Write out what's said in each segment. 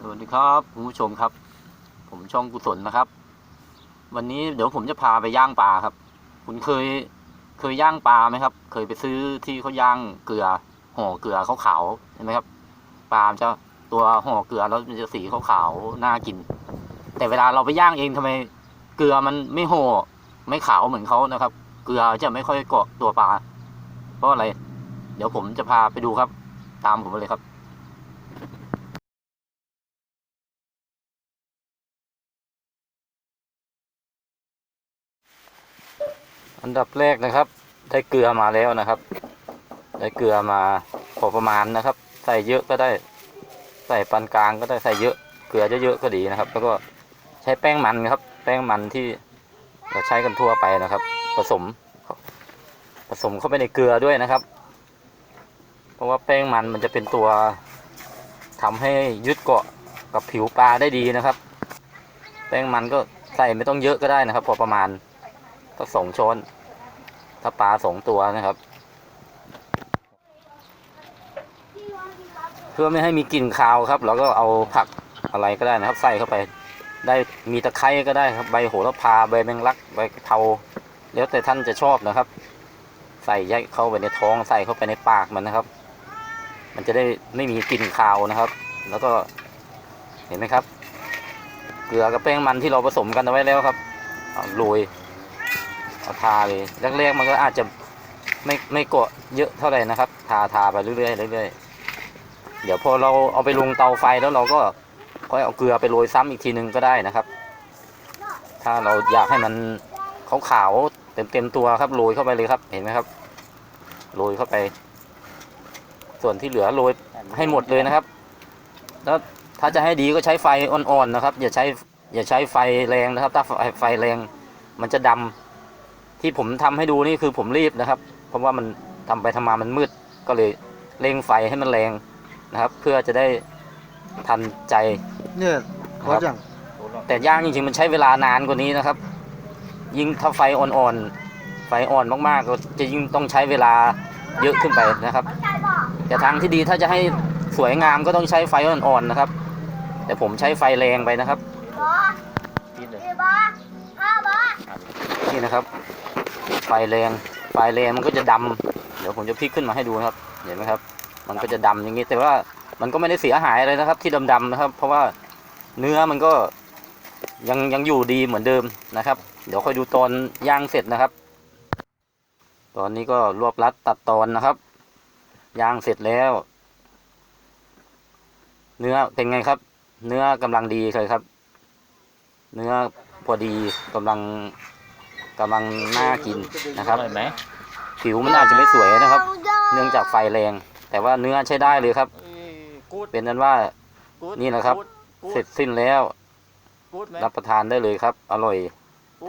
สวัสดีครับคุณผู้ชมครับ ผมช่องกุศลนะครับ วันนี้เดี๋ยวผมจะพาไปย่างปลาครับ คุณเคยเคยย่างปลาไหมครับ เคยไปซื้อที่เขาย่างเกลือห่อเกลือขาวๆเห็นไหมครับ ปลาจะตัวห่อเกลือแล้วมันจะสีขาวๆน่ากิน แต่เวลาเราไปย่างเองทำไม เกลือมันไม่ห่อไม่ขาวเหมือนเขานะครับ เกลือจะไม่ค่อยเกาะตัวปลาเพราะอะไร เดี๋ยวผมจะพาไปดูครับ ตามผมไปเลยครับ อันดับแรกนะครับ ได้เกลือมาแล้วนะครับ ได้เกลือมาพอประมาณนะครับ ใส่เยอะก็ได้ ใส่ปานกลางก็ได้ใส่เยอะเกลือเยอะๆก็ดีนะครับ แล้วก็ใช้แป้งมันครับ แป้งมันที่เราใช้กันทั่วไปนะครับ ผสม ผสมเข้าไปในเกลือด้วยนะครับ เพราะว่าแป้งมันมันจะเป็นตัวทำให้ยึดเกาะกับผิวปลาได้ดีนะครับ แป้งมันก็ใส่ไม่ต้องเยอะก็ได้นะครับ พอประมาณก็สองช้อน ถ้าปลาสองตัวนะครับ เพื่อไม่ให้มีกลิ่นคาวครับ เราก็เอาผักอะไรก็ได้นะครับ ใส่เข้าไป ได้มีตะไคร้ก็ได้ครับใบโหระพาใบแมงลักใบเพราแล้วแต่ท่านจะชอบนะครับ ใส่ยัดเข้าไปในท้องใส่เข้าไปในปากมันนะครับ มันจะได้ไม่มีกลิ่นคาวนะครับ แล้วก็เห็นไหมครับ เกลือกับแป้งมันที่เราผสมกันเอาไว้แล้วครับโรย เอาทาเลยแรกๆมันก็อาจจะไม่ไม่เกาะเยอะเท่าไหร่นะครับ ทาทาไปเรื่อยๆเรื่อยๆเดี๋ยวพอเราเอาไปลงเตาไฟแล้วเราก็ค่อยเอาเกลือไปโรยซ้ำอีกทีนึงก็ได้นะครับ ถ้าเราอยากให้มันขาวๆเต็มเต็มๆตัวครับโรยเข้าไปเลยครับเห็นไหมครับโรยเข้าไป ส่วนที่เหลือโรยให้หมดเลยนะครับ แล้วถ้าจะให้ดีก็ใช้ไฟอ่อนๆนะครับ อย่าใช้อย่าใช้ไฟแรงนะครับ ถ้าไฟไฟแรงมันจะดำ ที่ผมทำให้ดูนี่คือผมรีบนะครับ เพราะว่ามันทำไปทำมามันมืดก็เลยเร่งไฟให้มันแรงนะครับ เพื่อจะได้ทันใจเนี่ยรถอย่างแต่ย่างจริงๆมันใช้เวลานานกว่านี้นะครับ ยิ่งถ้าไฟอ่อนๆไฟอ่อนมากๆก็จะยิ่งต้องใช้เวลาเยอะขึ้นไปนะครับ แต่ทางที่ดีถ้าจะให้สวยงามก็ต้องใช้ไฟอ่อนๆนะครับ แต่ผมใช้ไฟแรงไปนะครับ นี่นะครับ ไฟแรงไฟแรงมันก็จะดำเดี๋ยวผมจะพลิกขึ้นมาให้ดูนะครับ เห็นไหมครับ มันก็จะดำอย่างนี้ แต่ว่ามันก็ไม่ได้เสียหายอะไรนะครับ ที่ดำๆนะครับ เพราะว่าเนื้อมันก็ยังยังอยู่ดีเหมือนเดิมนะครับ เดี๋ยวค่อยดูตอนย่างเสร็จนะครับ ตอนนี้ก็รวบรัดตัดตอนนะครับ ย่างเสร็จแล้ว เนื้อเป็นไงครับ เนื้อกำลังดีเลยครับ เนื้อ พอดีกำลังกำลังน่ากินนะครับ อร่อยไหมผิวมันอาจจะไม่สวยนะครับ เนื่องจากไฟแรง แต่ว่าเนื้อใช้ได้เลยครับ กูดเป็นนั้นว่ากูดนี่นะครับกูดเสร็จสิ้นแล้ว กูดไหมรับประทานได้เลยครับ อร่อย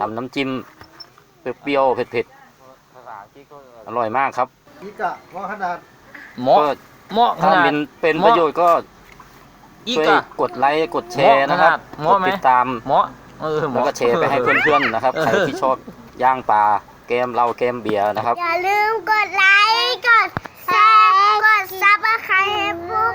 ทำน้ำจิ้มเปรี้ยวๆเผ็ดๆอร่อยมากครับอีกอะว่าขนาดเหมาะก็เหมาะขถ้านาด เป็นเป็นเหปมาะ ระโยชน์ก็อีกช่วยอะ กดไลค์กดแชร์นะครับเหมาะกดไหม ติดตามเหมาะเออเห แล้วมาะก็แชร์ไปให้เพื่อนๆนะครับ ใครที่ชอบย่างปลาแกมเหล้าแกมเบียร์นะครับ อย่าลืมกดไลค์ กดแชร์ กดซับสไครต์ให้พวก